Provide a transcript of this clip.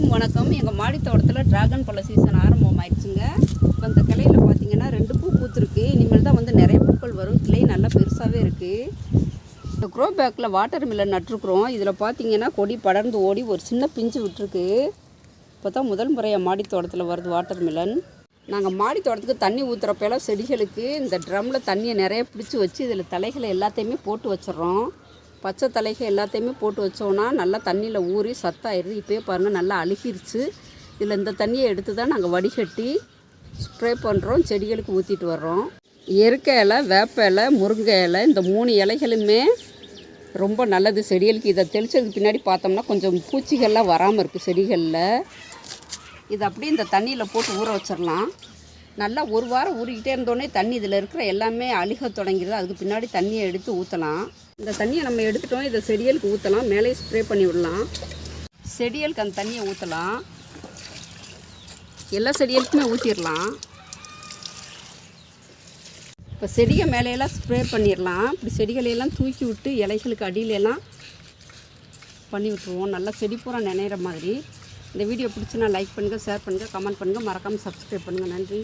அனைவருக்கும் வணக்கம். எங்கள் மாடி தோட்டத்தில் டிராகன் பழ சீசன் ஆரம்பமாயிடுச்சுங்க. இப்போ இந்த கிளையில் பார்த்தீங்கன்னா ரெண்டு பூ பூத்துருக்கு. இனிமேல் தான் வந்து நிறைய பூக்கள் வரும். கிளை நல்லா பெருசாகவே இருக்குது இந்த க்ரோ பேக்கில் வாட்டர் மில்லன் நட்டுருக்குறோம். இதில் பார்த்தீங்கன்னா கொடி படர்ந்து ஓடி ஒரு சின்ன பிஞ்சு விட்டுருக்கு. இப்போ தான் முதல் முறையாக மாடி தோட்டத்தில் வருது வாட்டர் மில்லன் நாங்கள் மாடி தோட்டத்துக்கு தண்ணி ஊற்றுறப்பெல்லாம் செடிகளுக்கு இந்த ட்ரம்மில் தண்ணியை நிறைய பிடிச்சி வச்சு இதில் தலைகளை எல்லாத்தையுமே போட்டு வச்சிடுறோம். பச்சை தலைகள் எல்லாத்தையுமே போட்டு வச்சோன்னா நல்லா தண்ணியில் ஊறி சத்தாயிருது இப்போயே பாருங்கள் நல்லா அழுகிருச்சு. இதில் இந்த தண்ணியை எடுத்து தான் நாங்கள் வடிகட்டி ஸ்ப்ரே பண்ணுறோம் செடிகளுக்கு ஊற்றிட்டு வர்றோம். எருக்க இலை வேப்ப இலை முருங்கை இலை இந்த மூணு இலைகளுமே ரொம்ப நல்லது. செடிகளுக்கு இதை தெளித்ததுக்கு பின்னாடி பார்த்தோம்னா கொஞ்சம் பூச்சிகள்லாம் வராமல் இருக்குது செடிகளில். இது அப்படியே இந்த தண்ணியில் போட்டு ஊற வச்சிடலாம். நல்லா ஒரு வாரம் ஊறிக்கிட்டே இருந்தோடனே தண்ணி இதில் இருக்கிற எல்லாமே அழுக தொடங்கிடுது. அதுக்கு பின்னாடி தண்ணியை எடுத்து ஊற்றலாம் இந்த தண்ணியை நம்ம எடுத்துட்டோம். இதை செடிகளுக்கு ஊற்றலாம் மேலே ஸ்ப்ரே பண்ணி விடலாம். செடிகளுக்கு அந்த தண்ணியை ஊற்றலாம் எல்லா செடிகளுக்குமே ஊற்றிடலாம் இப்போ செடியை மேலையெல்லாம் ஸ்ப்ரே பண்ணிடலாம். இப்படி செடிகளையெல்லாம் தூக்கி விட்டு இலைகளுக்கு அடியிலெல்லாம் பண்ணி விட்ருவோம் நல்லா செடி பூரா நினைகிற மாதிரி. இந்த வீடியோ பிடிச்சுன்னா லைக் பண்ணுங்கள் ஷேர் பண்ணுங்கள் கமெண்ட் பண்ணுங்கள் மறக்காமல் சப்ஸ்கிரைப் பண்ணுங்கள் நன்றி.